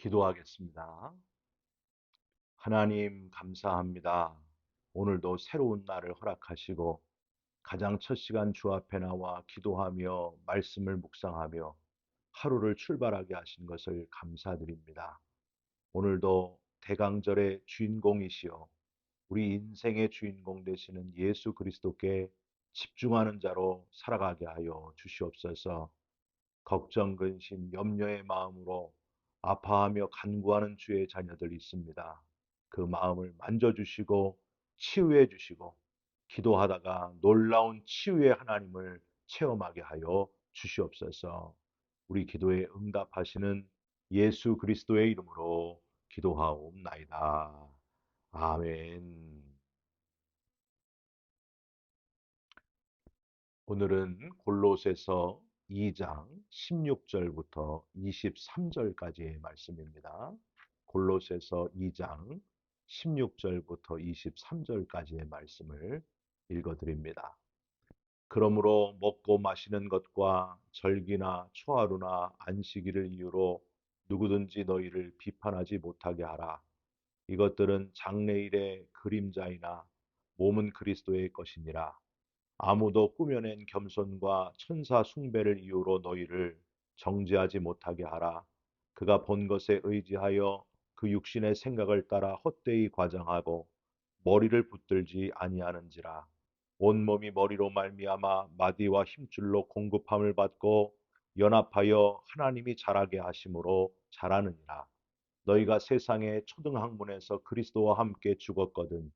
기도하겠습니다. 하나님 감사합니다. 오늘도 새로운 날을 허락하시고 가장 첫 시간 주 앞에 나와 기도하며 말씀을 묵상하며 하루를 출발하게 하신 것을 감사드립니다. 오늘도 대강절의 주인공이시여 우리 인생의 주인공 되시는 예수 그리스도께 집중하는 자로 살아가게 하여 주시옵소서. 걱정, 근심, 염려의 마음으로 아파하며 간구하는 주의 자녀들 있습니다. 그 마음을 만져주시고 치유해 주시고 기도하다가 놀라운 치유의 하나님을 체험하게 하여 주시옵소서. 우리 기도에 응답하시는 예수 그리스도의 이름으로 기도하옵나이다. 아멘. 오늘은 골로새서 2장 16절부터 23절까지의 말씀입니다. 골로새서 2장 16절부터 23절까지의 말씀을 읽어 드립니다. 그러므로 먹고 마시는 것과 절기나 초하루나 안식일을 이유로 누구든지 너희를 비판하지 못하게 하라. 이것들은 장래일의 그림자이나 몸은 그리스도의 것이니라. 아무도 꾸며낸 겸손과 천사 숭배를 이유로 너희를 정죄하지 못하게 하라. 그가 본 것에 의지하여 그 육신의 생각을 따라 헛되이 과장하고 머리를 붙들지 아니하는지라. 온몸이 머리로 말미암아 마디와 힘줄로 공급함을 받고 연합하여 하나님이 자라게 하심으로 자라느니라. 너희가 세상의 초등학문에서 그리스도와 함께 죽었거든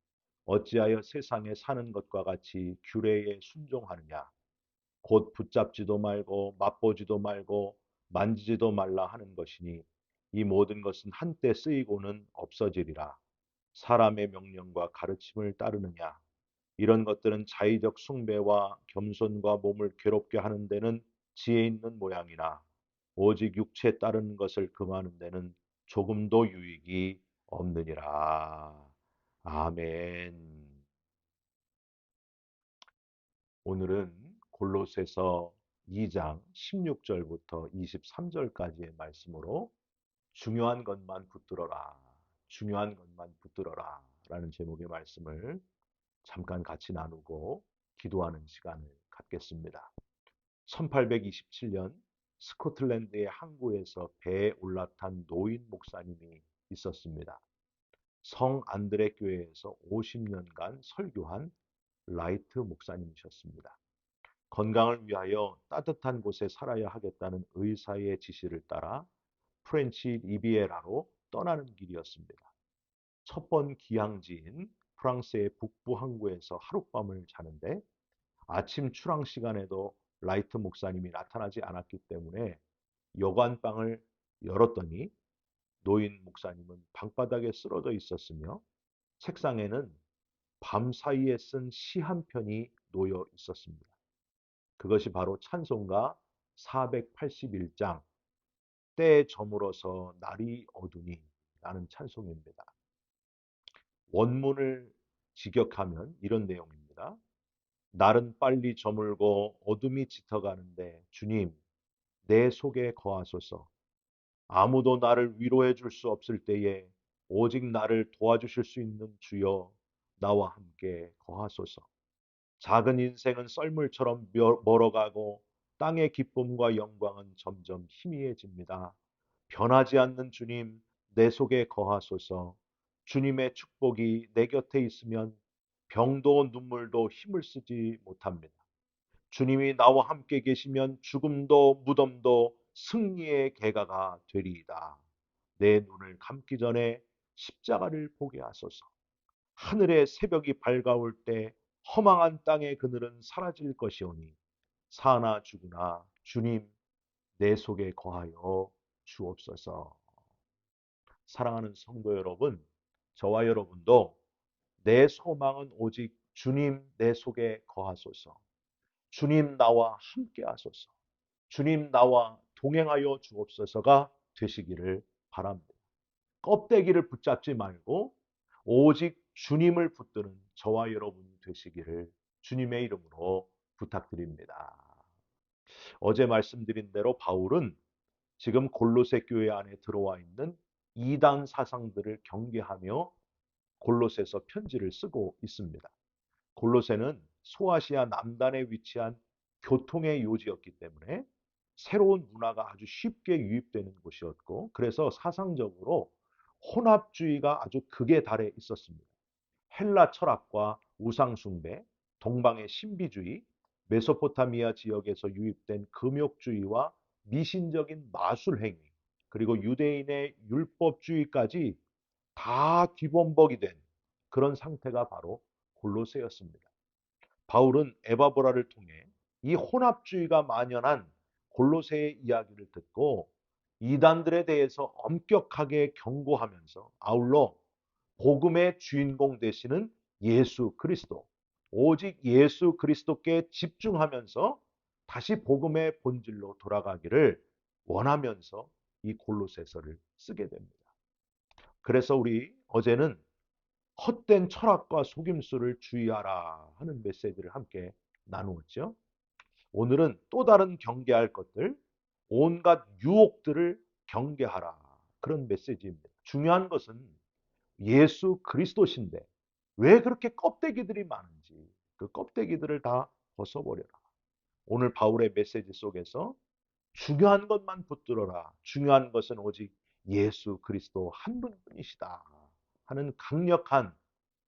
어찌하여 세상에 사는 것과 같이 규례에 순종하느냐? 곧 붙잡지도 말고 맛보지도 말고 만지지도 말라 하는 것이니 이 모든 것은 한때 쓰이고는 없어지리라. 사람의 명령과 가르침을 따르느냐? 이런 것들은 자의적 숭배와 겸손과 몸을 괴롭게 하는 데는 지혜 있는 모양이나 오직 육체에 따르는 것을 금하는 데는 조금도 유익이 없느니라. 아멘. 오늘은 골로새서 2장 16절부터 23절까지의 말씀으로 중요한 것만 붙들어라. 중요한 것만 붙들어라. 라는 제목의 말씀을 잠깐 같이 나누고 기도하는 시간을 갖겠습니다. 1827년 스코틀랜드의 항구에서 배에 올라탄 노인 목사님이 있었습니다. 성 안드레 교회에서 50년간 설교한 라이트 목사님이셨습니다. 건강을 위하여 따뜻한 곳에 살아야 하겠다는 의사의 지시를 따라 프렌치 리비에라로 떠나는 길이었습니다. 첫 번 기항지인 프랑스의 북부 항구에서 하룻밤을 자는데 아침 출항 시간에도 라이트 목사님이 나타나지 않았기 때문에 여관방을 열었더니 노인 목사님은 방바닥에 쓰러져 있었으며 책상에는 밤 사이에 쓴 시 한 편이 놓여 있었습니다. 그것이 바로 찬송가 481장 때에 저물어서 날이 어두니 라는 찬송입니다. 원문을 직역하면 이런 내용입니다. 날은 빨리 저물고 어둠이 짙어가는데 주님 내 속에 거하소서 아무도 나를 위로해 줄 수 없을 때에 오직 나를 도와주실 수 있는 주여 나와 함께 거하소서. 작은 인생은 썰물처럼 멀어가고 땅의 기쁨과 영광은 점점 희미해집니다. 변하지 않는 주님, 내 속에 거하소서. 주님의 축복이 내 곁에 있으면 병도 눈물도 힘을 쓰지 못합니다. 주님이 나와 함께 계시면 죽음도 무덤도 승리의 계가가 되리이다. 내 눈을 감기 전에 십자가를 보게 하소서. 하늘의 새벽이 밝아올 때 허망한 땅의 그늘은 사라질 것이오니 사나 죽으나 주님 내 속에 거하여 주옵소서. 사랑하는 성도 여러분, 저와 여러분도 내 소망은 오직 주님 내 속에 거하소서. 주님 나와 함께 하소서. 주님 나와 동행하여 주옵소서가 되시기를 바랍니다. 껍데기를 붙잡지 말고 오직 주님을 붙드는 저와 여러분이 되시기를 주님의 이름으로 부탁드립니다. 어제 말씀드린 대로 바울은 지금 골로새 교회 안에 들어와 있는 이단 사상들을 경계하며 골로새서 편지를 쓰고 있습니다. 골로새는 소아시아 남단에 위치한 교통의 요지였기 때문에 새로운 문화가 아주 쉽게 유입되는 곳이었고 그래서 사상적으로 혼합주의가 아주 극에 달해 있었습니다. 헬라 철학과 우상숭배, 동방의 신비주의, 메소포타미아 지역에서 유입된 금욕주의와 미신적인 마술행위, 그리고 유대인의 율법주의까지 다 뒤범벅이 된 그런 상태가 바로 골로새였습니다. 바울은 에바보라를 통해 이 혼합주의가 만연한 골로새의 이야기를 듣고 이단들에 대해서 엄격하게 경고하면서 아울러 복음의 주인공 되시는 예수 그리스도, 오직 예수 그리스도께 집중하면서 다시 복음의 본질로 돌아가기를 원하면서 이 골로새서를 쓰게 됩니다. 그래서 우리 어제는 헛된 철학과 속임수를 주의하라 하는 메시지를 함께 나누었죠. 오늘은 또 다른 경계할 것들, 온갖 유혹들을 경계하라. 그런 메시지입니다. 중요한 것은 예수 그리스도신데 왜 그렇게 껍데기들이 많은지 그 껍데기들을 다 벗어버려라. 오늘 바울의 메시지 속에서 중요한 것만 붙들어라. 중요한 것은 오직 예수 그리스도 한 분뿐이시다. 하는 강력한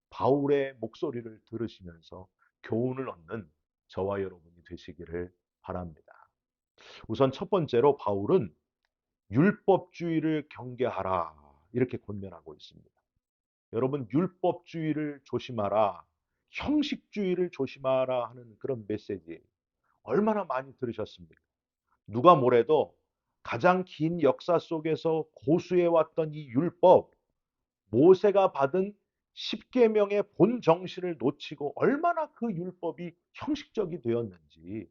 바울의 목소리를 들으시면서 교훈을 얻는 저와 여러분이 되시기를 바랍니다. 우선 첫 번째로 바울은 율법주의를 경계하라 이렇게 권면하고 있습니다. 여러분 율법주의를 조심하라, 형식주의를 조심하라 하는 그런 메시지 얼마나 많이 들으셨습니까? 누가 뭐래도 가장 긴 역사 속에서 고수해 왔던 이 율법, 모세가 받은 10계명의 본 정신을 놓치고 얼마나 그 율법이 형식적이 되었는지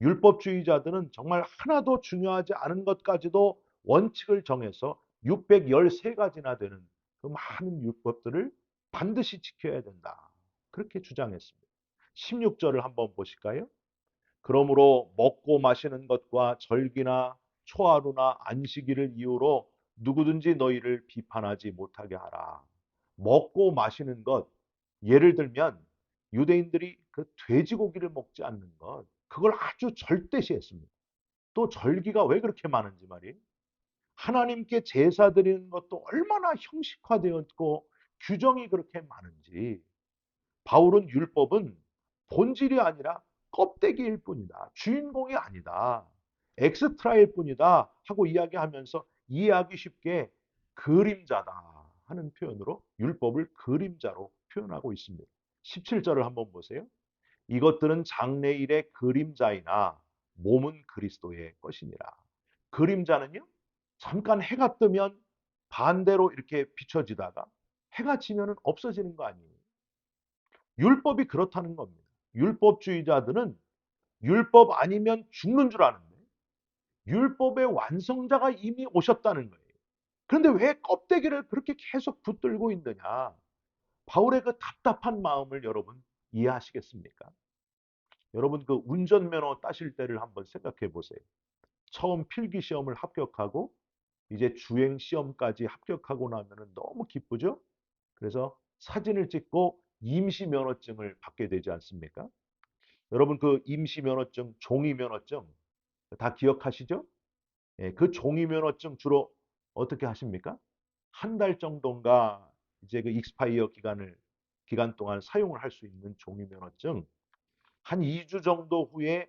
율법주의자들은 정말 하나도 중요하지 않은 것까지도 원칙을 정해서 613가지나 되는 그 많은 율법들을 반드시 지켜야 된다. 그렇게 주장했습니다. 16절을 한번 보실까요? 그러므로 먹고 마시는 것과 절기나 초하루나 안식일을 이유로 누구든지 너희를 비판하지 못하게 하라. 먹고 마시는 것, 예를 들면 유대인들이 그 돼지고기를 먹지 않는 것, 그걸 아주 절대시했습니다. 또 절기가 왜 그렇게 많은지 말이에요. 하나님께 제사 드리는 것도 얼마나 형식화되었고 규정이 그렇게 많은지 바울은 율법은 본질이 아니라 껍데기일 뿐이다. 주인공이 아니다. 엑스트라일 뿐이다. 하고 이야기하면서 이해하기 쉽게 그림자다 하는 표현으로 율법을 그림자로 표현하고 있습니다. 17절을 한번 보세요. 이것들은 장래일의 그림자이나 몸은 그리스도의 것이니라. 그림자는요? 잠깐 해가 뜨면 반대로 이렇게 비춰지다가 해가 지면 없어지는 거 아니에요. 율법이 그렇다는 겁니다. 율법주의자들은 율법 아니면 죽는 줄 아는데 율법의 완성자가 이미 오셨다는 거예요. 그런데 왜 껍데기를 그렇게 계속 붙들고 있느냐? 바울의 그 답답한 마음을 여러분 이해하시겠습니까? 여러분 그 운전면허 따실 때를 한번 생각해 보세요. 처음 필기 시험을 합격하고 이제 주행 시험까지 합격하고 나면 너무 기쁘죠? 그래서 사진을 찍고 임시 면허증을 받게 되지 않습니까? 여러분 그 임시 면허증, 종이 면허증 다 기억하시죠? 예, 그 종이 면허증 주로 어떻게 하십니까? 한 달 정도인가 이제 그 익스파이어 기간을 기간 동안 사용을 할 수 있는 종이 면허증 한 2주 정도 후에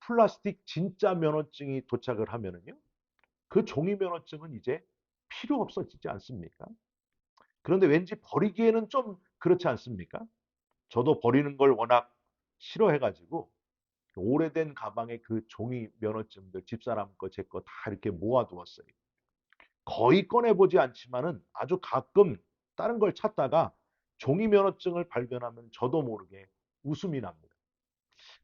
플라스틱 진짜 면허증이 도착을 하면은요. 그 종이 면허증은 이제 필요 없어지지 않습니까? 그런데 왠지 버리기에는 좀 그렇지 않습니까? 저도 버리는 걸 워낙 싫어해가지고 오래된 가방에 그 종이 면허증들 집사람 거 제 거 다 이렇게 모아두었어요. 거의 꺼내보지 않지만은 아주 가끔 다른 걸 찾다가 종이 면허증을 발견하면 저도 모르게 웃음이 납니다.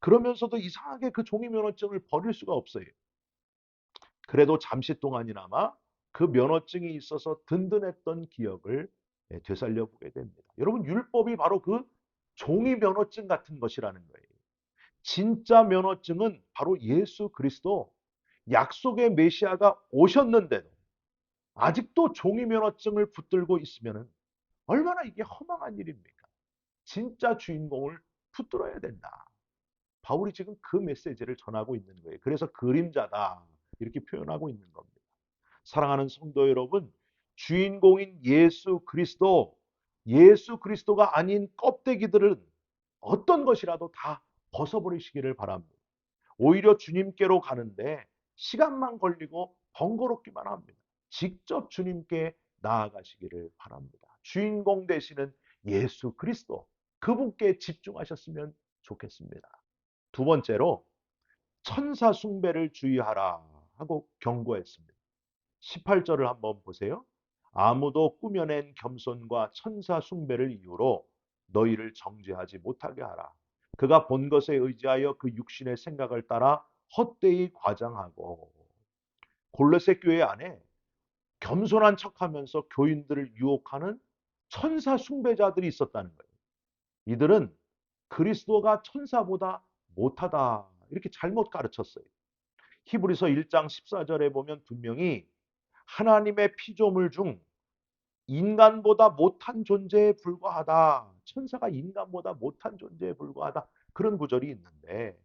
그러면서도 이상하게 그 종이 면허증을 버릴 수가 없어요. 그래도 잠시 동안이나마 그 면허증이 있어서 든든했던 기억을 예, 되살려 보게 됩니다. 여러분 율법이 바로 그 종이 면허증 같은 것이라는 거예요. 진짜 면허증은 바로 예수 그리스도 약속의 메시아가 오셨는데도 아직도 종이 면허증을 붙들고 있으면 얼마나 이게 허망한 일입니까? 진짜 주인공을 붙들어야 된다. 바울이 지금 그 메시지를 전하고 있는 거예요. 그래서 그림자다. 이렇게 표현하고 있는 겁니다. 사랑하는 성도 여러분, 주인공인 예수 그리스도, 예수 그리스도가 아닌 껍데기들은 어떤 것이라도 다 벗어버리시기를 바랍니다. 오히려 주님께로 가는데 시간만 걸리고 번거롭기만 합니다. 직접 주님께 나아가시기를 바랍니다. 주인공 되시는 예수 그리스도, 그분께 집중하셨으면 좋겠습니다. 두 번째로 천사 숭배를 주의하라 하고 경고했습니다. 18절을 한번 보세요. 아무도 꾸며낸 겸손과 천사 숭배를 이유로 너희를 정죄하지 못하게 하라. 그가 본 것에 의지하여 그 육신의 생각을 따라 헛되이 과장하고 골로새 교회 안에 겸손한 척하면서 교인들을 유혹하는 천사 숭배자들이 있었다는 거예요. 이들은 그리스도가 천사보다 못하다 이렇게 잘못 가르쳤어요. 히브리서 1장 14절에 보면 분명히 하나님의 피조물 중 인간보다 못한 존재에 불과하다. 천사가 인간보다 못한 존재에 불과하다. 그런 구절이 있는데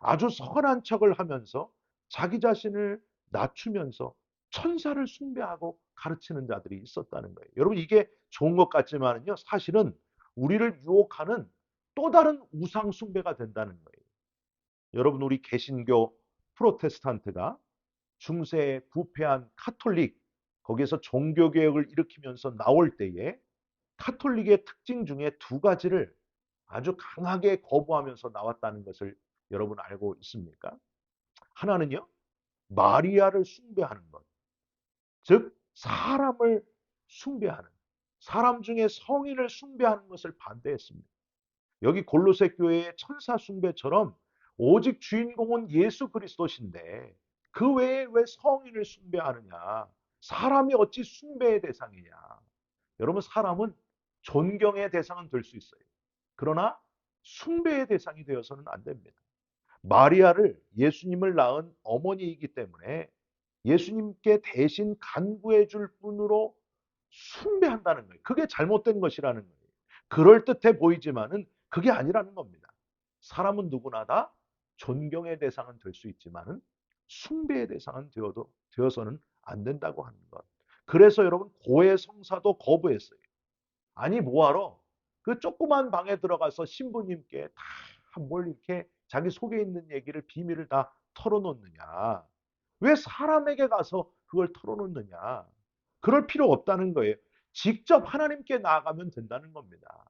아주 선한 척을 하면서 자기 자신을 낮추면서 천사를 숭배하고 가르치는 자들이 있었다는 거예요. 여러분 이게 좋은 것 같지만요. 사실은 우리를 유혹하는 또 다른 우상 숭배가 된다는 거예요. 여러분 우리 개신교 프로테스탄트가 중세에 부패한 카톨릭 거기에서 종교 개혁을 일으키면서 나올 때에 카톨릭의 특징 중에 두 가지를 아주 강하게 거부하면서 나왔다는 것을 여러분 알고 있습니까? 하나는요. 마리아를 숭배하는 것. 즉 사람을 숭배하는 사람 중에 성인을 숭배하는 것을 반대했습니다. 여기 골로새 교회의 천사 숭배처럼 오직 주인공은 예수 그리스도신데 그 외에 왜 성인을 숭배하느냐? 사람이 어찌 숭배의 대상이냐? 여러분 사람은 존경의 대상은 될 수 있어요. 그러나 숭배의 대상이 되어서는 안 됩니다. 마리아를 예수님을 낳은 어머니이기 때문에 예수님께 대신 간구해 줄 뿐으로 숭배한다는 거예요. 그게 잘못된 것이라는 거예요. 그럴듯해 보이지만은 그게 아니라는 겁니다. 사람은 누구나 다 존경의 대상은 될 수 있지만은 숭배의 대상은 되어도 되어서는 안 된다고 하는 것. 그래서 여러분 고해 성사도 거부했어요. 아니 뭐하러 그 조그만 방에 들어가서 신부님께 다 뭘 이렇게 자기 속에 있는 얘기를 비밀을 다 털어놓느냐. 왜 사람에게 가서 그걸 털어놓느냐. 그럴 필요 없다는 거예요. 직접 하나님께 나아가면 된다는 겁니다.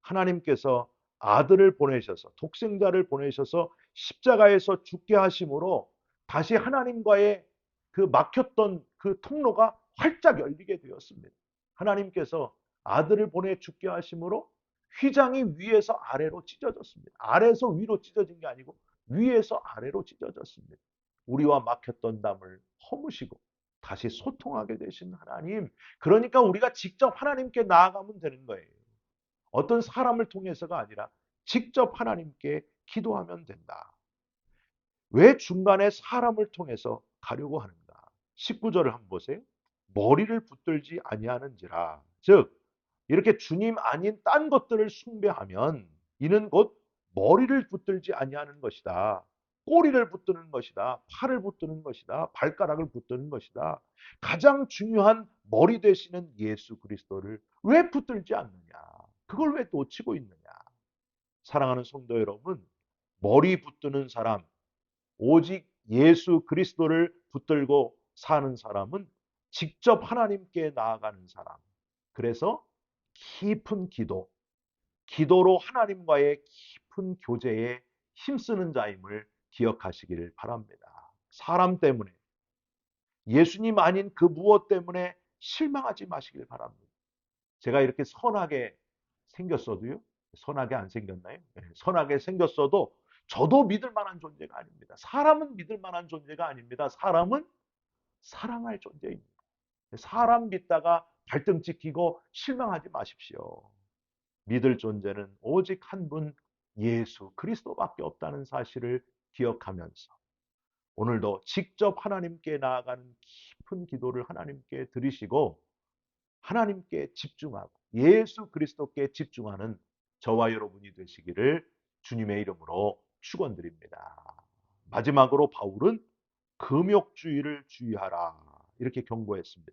하나님께서 아들을 보내셔서 독생자를 보내셔서 십자가에서 죽게 하심으로 다시 하나님과의 그 막혔던 그 통로가 활짝 열리게 되었습니다. 하나님께서 아들을 보내 죽게 하심으로 휘장이 위에서 아래로 찢어졌습니다. 아래에서 위로 찢어진 게 아니고 위에서 아래로 찢어졌습니다. 우리와 막혔던 담을 허무시고 다시 소통하게 되신 하나님. 그러니까 우리가 직접 하나님께 나아가면 되는 거예요. 어떤 사람을 통해서가 아니라 직접 하나님께 기도하면 된다. 왜 중간에 사람을 통해서 가려고 하는가? 19절을 한번 보세요. 머리를 붙들지 아니하는지라. 즉 이렇게 주님 아닌 딴 것들을 숭배하면 이는 곧 머리를 붙들지 아니하는 것이다. 꼬리를 붙드는 것이다. 팔을 붙드는 것이다. 발가락을 붙드는 것이다. 가장 중요한 머리 되시는 예수 그리스도를 왜 붙들지 않느냐? 그걸 왜 놓치고 있느냐? 사랑하는 성도 여러분, 머리 붙드는 사람, 오직 예수 그리스도를 붙들고 사는 사람은 직접 하나님께 나아가는 사람. 그래서 깊은 기도, 기도로 하나님과의 깊은 교제에 힘쓰는 자임을 기억하시기를 바랍니다. 사람 때문에, 예수님 아닌 그 무엇 때문에 실망하지 마시길 바랍니다. 제가 이렇게 선하게 생겼어도요, 선하게 안 생겼나요? 네, 선하게 생겼어도 저도 믿을 만한 존재가 아닙니다. 사람은 믿을 만한 존재가 아닙니다. 사람은 사랑할 존재입니다. 사람 믿다가 발등 찍히고 실망하지 마십시오. 믿을 존재는 오직 한 분 예수 그리스도밖에 없다는 사실을 기억하면서 오늘도 직접 하나님께 나아가는 깊은 기도를 하나님께 드리시고 하나님께 집중하고 예수 그리스도께 집중하는 저와 여러분이 되시기를 주님의 이름으로 축원드립니다. 마지막으로 바울은 금욕주의를 주의하라 이렇게 경고했습니다.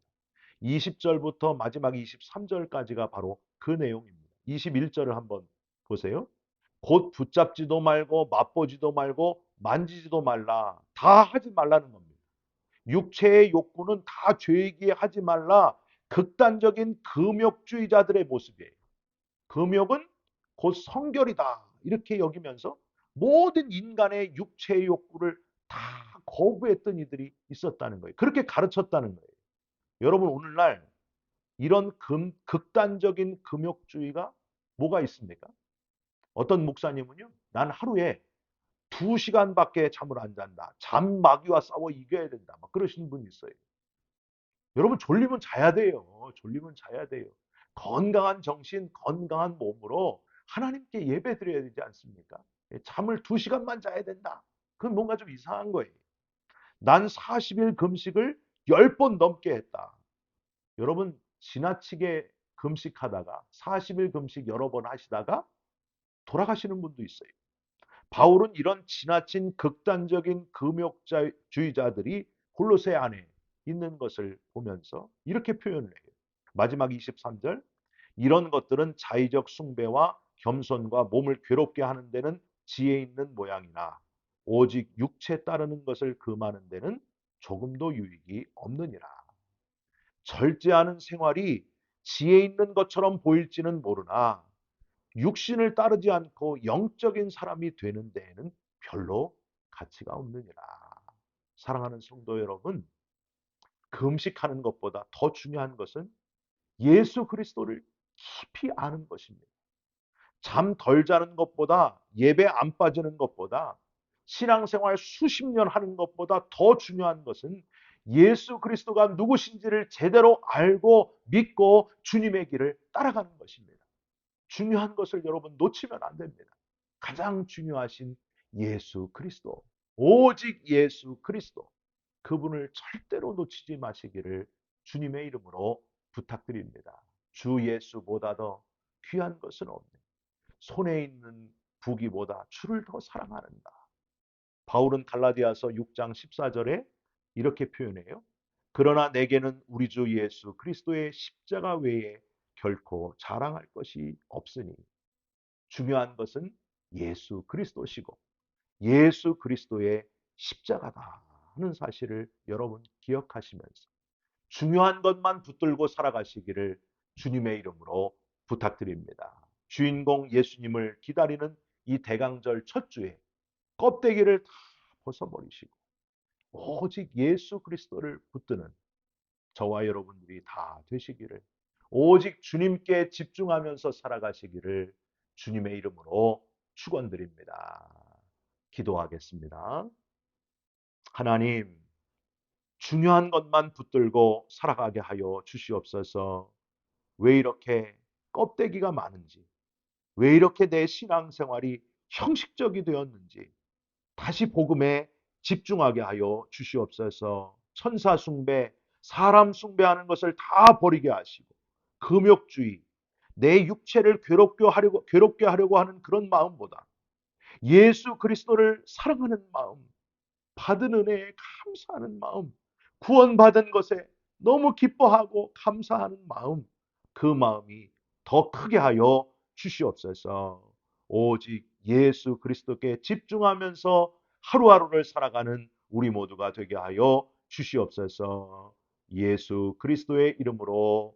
20절부터 마지막 23절까지가 바로 그 내용입니다. 21절을 한번 보세요. 곧 붙잡지도 말고 맛보지도 말고 만지지도 말라. 다 하지 말라는 겁니다. 육체의 욕구는 다 죄이기에 하지 말라. 극단적인 금욕주의자들의 모습이에요. 금욕은 곧 성결이다. 이렇게 여기면서 모든 인간의 육체의 욕구를 다 거부했던 이들이 있었다는 거예요. 그렇게 가르쳤다는 거예요. 여러분 오늘날 이런 금, 극단적인 금욕주의가 뭐가 있습니까? 어떤 목사님은요, 난 하루에 두 시간밖에 잠을 안 잔다. 잠 마귀와 싸워 이겨야 된다. 막 그러시는 분이 있어요. 여러분 졸리면 자야 돼요. 졸리면 자야 돼요. 건강한 정신, 건강한 몸으로 하나님께 예배 드려야 되지 않습니까? 예, 잠을 두 시간만 자야 된다. 그건 뭔가 좀 이상한 거예요. 난 40일 금식을 10번 넘게 했다. 여러분 지나치게 금식하다가 40일 금식 여러 번 하시다가 돌아가시는 분도 있어요. 바울은 이런 지나친 극단적인 금욕주의자들이 골로새 안에 있는 것을 보면서 이렇게 표현을 해요. 마지막 23절 이런 것들은 자의적 숭배와 겸손과 몸을 괴롭게 하는 데는 지혜 있는 모양이나 오직 육체 따르는 것을 금하는 데는 조금도 유익이 없느니라. 절제하는 생활이 지혜 있는 것처럼 보일지는 모르나 육신을 따르지 않고 영적인 사람이 되는 데에는 별로 가치가 없느니라. 사랑하는 성도 여러분, 금식하는 것보다 더 중요한 것은 예수 그리스도를 깊이 아는 것입니다. 잠 덜 자는 것보다 예배 안 빠지는 것보다 신앙생활 수십 년 하는 것보다 더 중요한 것은 예수 그리스도가 누구신지를 제대로 알고 믿고 주님의 길을 따라가는 것입니다. 중요한 것을 여러분 놓치면 안 됩니다. 가장 중요하신 예수 그리스도. 오직 예수 그리스도. 그분을 절대로 놓치지 마시기를 주님의 이름으로 부탁드립니다. 주 예수보다 더 귀한 것은 없네. 손에 있는 부기보다 주를 더 사랑하는다. 바울은 갈라디아서 6장 14절에 이렇게 표현해요. 그러나 내게는 우리 주 예수 그리스도의 십자가 외에 결코 자랑할 것이 없으니 중요한 것은 예수 그리스도시고 예수 그리스도의 십자가다 하는 사실을 여러분 기억하시면서 중요한 것만 붙들고 살아가시기를 주님의 이름으로 부탁드립니다. 주인공 예수님을 기다리는 이 대강절 첫 주에 껍데기를 다 벗어버리시고 오직 예수 그리스도를 붙드는 저와 여러분들이 다 되시기를 오직 주님께 집중하면서 살아가시기를 주님의 이름으로 축원드립니다. 기도하겠습니다. 하나님 중요한 것만 붙들고 살아가게 하여 주시옵소서. 왜 이렇게 껍데기가 많은지, 왜 이렇게 내 신앙생활이 형식적이 되었는지 다시 복음에 집중하게 하여 주시옵소서. 천사 숭배, 사람 숭배하는 것을 다 버리게 하시고 금욕주의, 내 육체를 괴롭게 하려고 괴롭게 하려고 하는 그런 마음보다 예수 그리스도를 사랑하는 마음, 받은 은혜에 감사하는 마음, 구원받은 것에 너무 기뻐하고 감사하는 마음, 그 마음이 더 크게 하여 주시옵소서. 오직 예수 그리스도께 집중하면서 하루하루를 살아가는 우리 모두가 되게 하여 주시옵소서. 예수 그리스도의 이름으로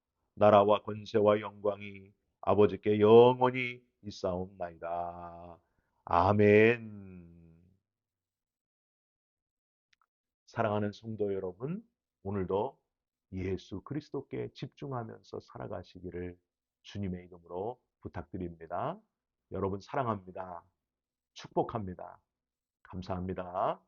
나라와 권세와 영광이 아버지께 영원히 있사옵나이다. 아멘. 사랑하는 성도 여러분, 오늘도 예수 그리스도께 집중하면서 살아가시기를 주님의 이름으로 부탁드립니다. 여러분 사랑합니다. 축복합니다. 감사합니다.